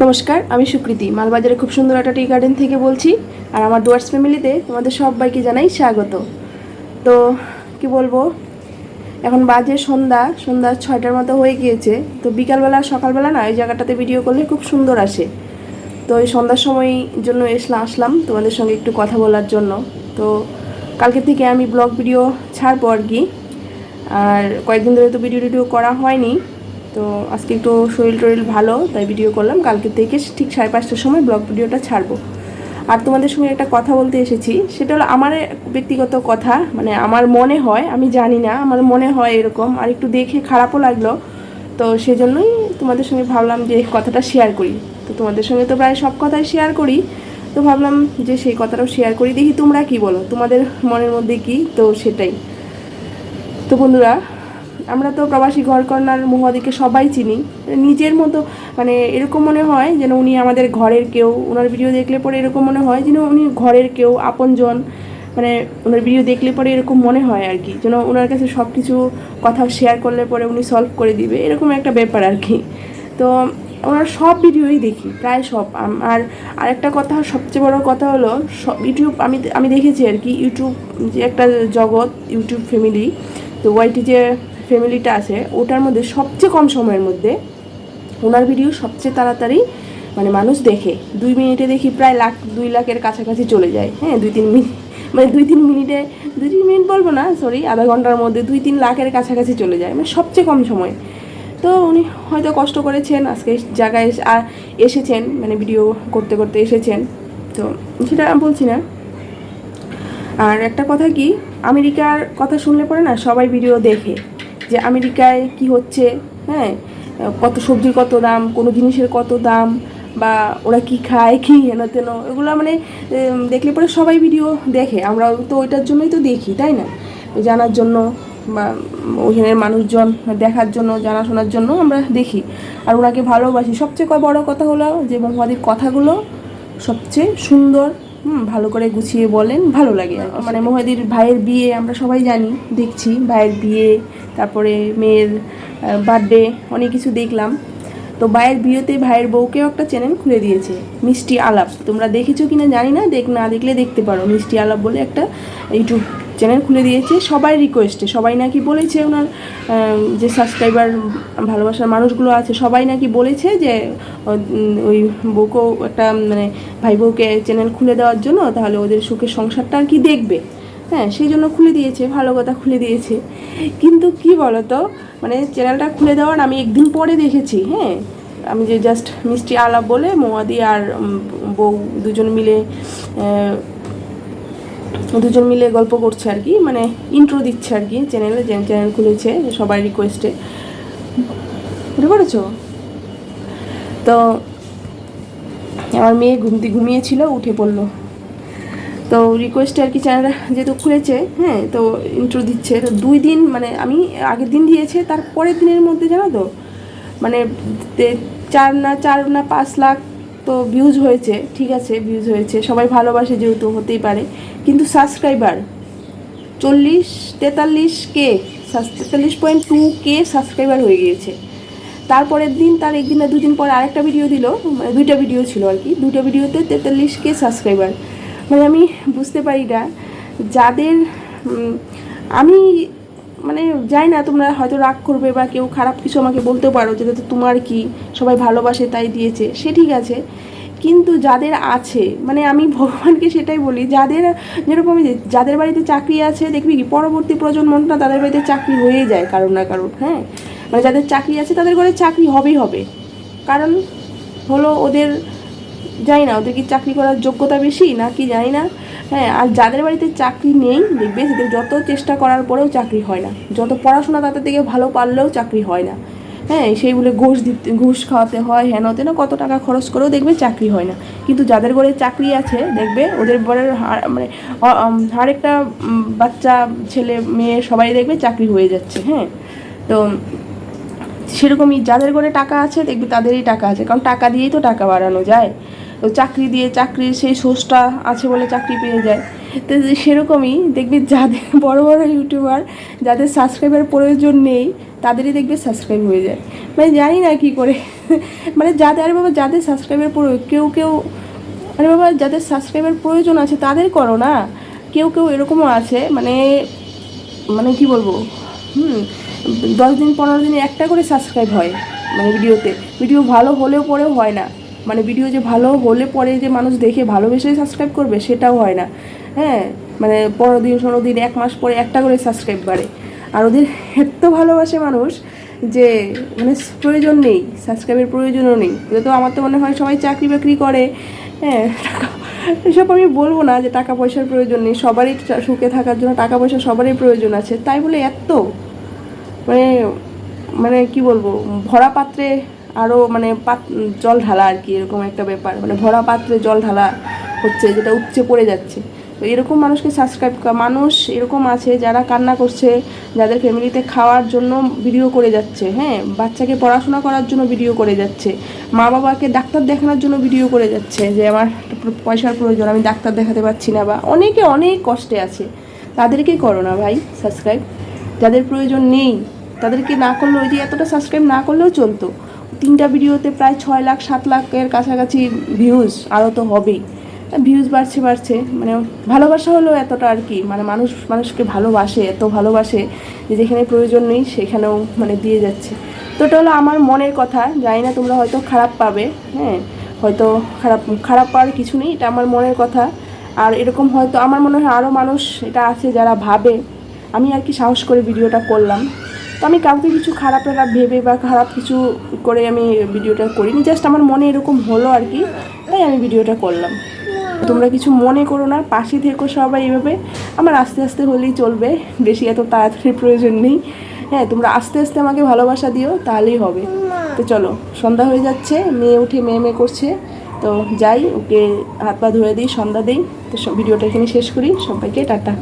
নমস্কার, আমি সুকৃতি। মালবাজারে খুব সুন্দর একটা টি গার্ডেন থেকে বলছি, আর আমার ডুয়ার্স ফ্যামিলিতে তোমাদের সবাইকে জানাই স্বাগত। তো, কি বলব, এখন বাজে সন্ধ্যা সন্ধ্যা ছয়টার মতো হয়ে গিয়েছে। তো বিকালবেলা, সকালবেলা না ওই জায়গাটাতে ভিডিও করলে খুব সুন্দর আসে। তো এই সন্ধ্যার সময় জন্য এসলাম আসলাম তোমাদের সঙ্গে একটু কথা বলার জন্য। তো কালকে থেকে আমি ব্লগ ভিডিও ছাড়বো আর কি। আর কয়েকদিন ধরে তো ভিডিও টিডিও করা হয়নি। তো আজকে একটু শরীর টরিল ভালো, তাই ভিডিও করলাম। কালকে থেকে ঠিক সাড়ে পাঁচটার সময় ব্লগ ভিডিওটা ছাড়বো। আর তোমাদের সঙ্গে একটা কথা বলতে এসেছি, সেটা হলো আমার ব্যক্তিগত কথা মানে আমার মনে হয়, আমি জানি না, আমার মনে হয় এরকম, আর একটু দেখে খারাপও লাগল। তো সেজন্যই তোমাদের সঙ্গে ভাবলাম যে কথাটা শেয়ার করি। তো তোমাদের সঙ্গে তো প্রায় সব কথাই শেয়ার করি। তো ভাবলাম যে সেই কথাটাও শেয়ার করি, দেখি তোমরা কি বলো? তোমাদের মনের মধ্যে কি? তো সেটাই। তো বন্ধুরা আমরা তো প্রবাসী ঘরকন্যার মহুয়াদিকে সবাই চিনি। নিজের মতো মানে এরকম মনে হয় যেন উনি আমাদের ঘরের কেউ। ওনার ভিডিও দেখলে পরে এরকম মনে হয় যেন উনি ঘরের কেউ, আপনজন। মানে ওনার ভিডিও দেখলে পরে এরকম মনে হয় আর কি। যেন ওনার কাছে সব কিছু কথা শেয়ার করলে পরে উনি সলভ করে দিবে। এরকম একটা ব্যাপার আর কি। তো ওনার সব ভিডিওই দেখি, প্রায় সব। আর আরেকটা কথা, সবচেয়ে বড় কথা হলো, সব ইউটিউব আমি আমি দেখেছি আর কি ইউটিউব যে একটা জগৎ ইউটিউব ফ্যামিলি তো ওয়াইটি যে ফ্যামিলিটা আছে, ওটার মধ্যে সবচেয়ে কম সময়ের মধ্যে ওনার ভিডিও সবচেয়ে তাড়াতাড়ি মানে মানুষ দেখে। দুই মিনিটে দেখি প্রায় লাখ, দুই লাখের কাছাকাছি চলে যায়। হ্যাঁ দুই তিন মিনিট মানে দুই তিন মিনিটে, দুই তিন মিনিট বলব না সরি আধা ঘণ্টার মধ্যে দুই তিন লাখের কাছাকাছি চলে যায় মানে সবচেয়ে কম সময়। তো উনি হয়তো কষ্ট করেছেন, আজকে জায়গায় এসেছেন মানে ভিডিও করতে করতে এসেছেন। তো সেটা বলছি না। আর একটা কথা কি, আমেরিকার কথা শুনলে পরে না সবাই ভিডিও দেখে। যে আমেরিকায় কি হচ্ছে হ্যাঁ? কত সবজির কত দাম, কোনো জিনিসের কত দাম, বা ওরা কি খায়, কি হেন তেন, এগুলো মানে দেখলে পরে সবাই ভিডিও দেখে। আমরা তো ওইটার জন্যই তো দেখি, তাই না? জানার জন্য বা ওইখানের মানুষজন দেখার জন্য, জানাশোনার জন্য আমরা দেখি। আর ওনাকে ভালোবাসি। সবচেয়ে বড় কথা হলো যে, মোহাম্মদের কথাগুলো সবচেয়ে সুন্দর হুম, ভালো করে গুছিয়ে বলেন, ভালো লাগে মানে মহাদির ভাইয়ের বিয়ে আমরা সবাই জানি, দেখছি ভাইয়ের বিয়ে, তারপরে মেয়ের বার্থডে অনেক কিছু দেখলাম। তো ভাইয়ের বিয়েতে ভাইয়ের বউকেও একটা চ্যানেল খুলে দিয়েছে, মিষ্টি আলাপ। তোমরা দেখেছ কিনা জানি না, দেখ না দেখলে দেখতে পারো। মিষ্টি আলাপ বলে একটা ইউটিউব চ্যানেল খুলে দিয়েছে, সবাই রিকোয়েস্টে সবাই নাকি বলেছে ওনার যে সাবস্ক্রাইবার ভালোবাসার মানুষগুলো আছে, সবাই নাকি বলেছে যে ওই বউকেও একটা মানে ভাই বউকে চ্যানেল খুলে দেওয়ার জন্য তাহলে ওদের সুখের সংসারটা আর কি দেখবে। হ্যাঁ সেই জন্য খুলে দিয়েছে, ভালো কথা খুলে দিয়েছে। কিন্তু কি বলতো মানে চ্যানেলটা খুলে দেওয়ার আমি একদিন পরে দেখেছি হ্যাঁ। আমি যে জাস্ট মিষ্টি আলাপ বলে মোয়াদি আর বউ দুজন মিলে দুজন মিলে গল্প করছে আর কি মানে ইন্ট্রো দিচ্ছে আর কি চ্যানেলে যে চ্যানেল খুলেছে সবাই রিকোয়েস্টে বুঝতে পেরেছ? তো আমার মেয়ে ঘুমতে, ঘুমিয়েছিল, উঠে পড়ল। তো রিকোয়েস্টে আর কি চ্যানেল যেহেতু খুলেছে হ্যাঁ তো ইন্ট্রো দিচ্ছে। তো দুই দিন মানে আমি আগের দিন দিয়েছে, তার পরের দিনের মধ্যে জানো তো? মানে চার না চার না পাঁচ লাখ তো ভিউজ হয়েছে, ঠিক আছে ভিউজ হয়েছে। সবাই ভালোবাসে যেহেতু, হতেই পারে। কিন্তু সাবস্ক্রাইবার চল্লিশ, তেতাল্লিশ কে তেতাল্লিশ পয়েন্ট টু কে সাবস্ক্রাইবার হয়ে গিয়েছে। তারপরের দিন, তার একদিন না দুদিন পর আরেকটা ভিডিও দিল মানে দুইটা ভিডিও ছিল আর কি। দুইটা ভিডিওতে তেতাল্লিশ কে সাবস্ক্রাইবার মানে আমি বুঝতে পারি না, যাদের আমি মানে যাই না, তোমরা হয়তো রাগ করবে বা কেউ খারাপ কিছু আমাকে বলতেও পারো যেটা তো তোমার কি? সবাই ভালোবাসে, তাই দিয়েছে। সে ঠিক আছে। কিন্তু যাদের আছে মানে আমি ভগবানকে সেটাই বলি, যাদের যেরকম যে যাদের বাড়িতে চাকরি আছে, দেখবি কি, পরবর্তী প্রজন্মটা তাদের বাড়িতে চাকরি হয়ে যায় কারোর না কারোর হ্যাঁ? মানে যাদের চাকরি আছে, তাদের ঘরে চাকরি হবেই হবে। কারণ হলো ওদের, জানি না, ওদের কি চাকরি করার যোগ্যতা বেশি না কি জানি না। হ্যাঁ আর যাদের বাড়িতে চাকরি নেই, দেখবে সেদের যত চেষ্টা করার পরেও চাকরি হয় না। যত পড়াশোনা তাদের থেকে ভালো পারলেও চাকরি হয় না। হ্যাঁ সেই বলে ঘুষ দিতে, ঘুষ খাওয়াতে হয়, হেন তেন কত টাকা খরচ করেও দেখবে চাকরি হয় না। কিন্তু যাদের ঘরে চাকরি আছে, দেখবে ওদের হার- মানে আরেকটা বাচ্চা, ছেলে, মেয়ে, সবাই দেখবে চাকরি হয়ে যাচ্ছে হ্যাঁ। তো সেরকমই যাদের করে টাকা আছে, দেখবে তাদেরই টাকা আছে। কারণ টাকা দিয়েই তো টাকা বাড়ানো যায়। চাকরি দিয়ে চাকরির সেই সোর্সটা আছে বলে চাকরি পেয়ে যায়। তো সেরকমই দেখবি যাদের বড় বড় ইউটিউবার, যাদের সাবস্ক্রাইবার প্রয়োজন নেই, তাদেরই দেখবে সাবস্ক্রাইব হয়ে যায়। মানে জানি না কি করে। মানে যাদের, আরে বাবা, যাদের সাবস্ক্রাইবার প্রয়োজন কেউ কেউ, আরে বাবা, যাদের সাবস্ক্রাইবার প্রয়োজন আছে, তাদের করো না। কেউ কেউ এরকমও আছে মানে মানে কি বলব? হুম, দশ দিন, পনেরো দিনে একটা করে সাবস্ক্রাইব হয় মানে ভিডিওতে। ভিডিও ভালো হলেও পরেও হয় না। মানে ভিডিও যে ভালো হলে পরে যে মানুষ দেখে ভালোবেসে সাবস্ক্রাইব করবে, সেটাও হয় না। হ্যাঁ? মানে পনেরো দিন ষোলো দিন এক মাস পরে একটা করে সাবস্ক্রাইব বাড়ে। আর ওদের এত ভালোবাসে মানুষ যে মানে প্রয়োজন নেই সাবস্ক্রাইবের প্রয়োজনও নেই। এটা তো আমার তো মনে হয় সবাই চাকরি বাকরি করে হ্যাঁ? এসব আমি বলব না যে টাকা পয়সার প্রয়োজন নেই, সবারই সুখে থাকার জন্য টাকা পয়সা সবারই প্রয়োজন আছে। তাই বলে এত মানে মানে কি বলব, ভরা পাত্রে আরও মানে পাত, জল ঢালা আর কি, এরকম একটা ব্যাপার। মানে ভরা পাত্রে জল ঢালা হচ্ছে, যেটা উপচে পড়ে যাচ্ছে। তো এরকম মানুষকে সাবস্ক্রাইব মানুষ এরকম আছে যারা কান্না করছে, যাদের ফ্যামিলিতে খাওয়ার জন্য ভিডিও করে যাচ্ছে হ্যাঁ? বাচ্চাকে পড়াশোনা করার জন্য ভিডিও করে যাচ্ছে, মা বাবাকে ডাক্তার দেখানোর জন্য ভিডিও করে যাচ্ছে, যে আমার পয়সার প্রয়োজন, আমি ডাক্তার দেখাতে পারছি না বা অনেকে অনেক কষ্টে আছে। তাদেরকেই করো না ভাই সাবস্ক্রাইব যাদের প্রয়োজন নেই, তাদেরকে না করলেও, ওই যে এতটা সাবস্ক্রাইব না করলেও চলতো। তিনটা ভিডিওতে প্রায় ছয় লাখ, সাত লাখের কাছাকাছি ভিউজ আরও তো হবেই। ভিউজ বাড়ছে বাড়ছে। মানে ভালোবাসা হলো এতটা আর কি। মানে মানুষ, মানুষকে ভালোবাসে, এত ভালোবাসে যে যেখানে প্রয়োজন নেই সেখানেও মানে দিয়ে যাচ্ছে। তো এটা হলো আমার মনের কথা। জানি না তোমরা হয়তো খারাপ পাবে হ্যাঁ? হয়তো খারাপ খারাপ পাওয়ার কিছু নেই, এটা আমার মনের কথা। আর এরকম হয়তো আমার মনে হয় আরও মানুষ এটা আছে যারা ভাবে। আমি আর কি সাহস করে ভিডিওটা করলাম। তো আমি কাউকে কিছু খারাপ খারাপ ভেবে বা খারাপ কিছু করে আমি ভিডিওটা করিনি জাস্ট আমার মনে এরকম হলো আর কি, তাই আমি ভিডিওটা করলাম। তোমরা কিছু মনে করো না, পাশে থেকো সবাই এভাবে, আমার আস্তে আস্তে হলেই চলবে, বেশি এত তাড়াতাড়ি প্রয়োজন নেই। হ্যাঁ তোমরা আস্তে আস্তে আমাকে ভালোবাসা দিও, তাহলেই হবে। তো চলো, সন্ধ্যা হয়ে যাচ্ছে, মেয়ে উঠে মেয়ে মেয়ে করছে। তো যাই, ওকে হাত পা ধুয়ে দিই, সন্ধ্যা দিই। তো ভিডিওটা এখানে শেষ করি, সবাইকে টাটা।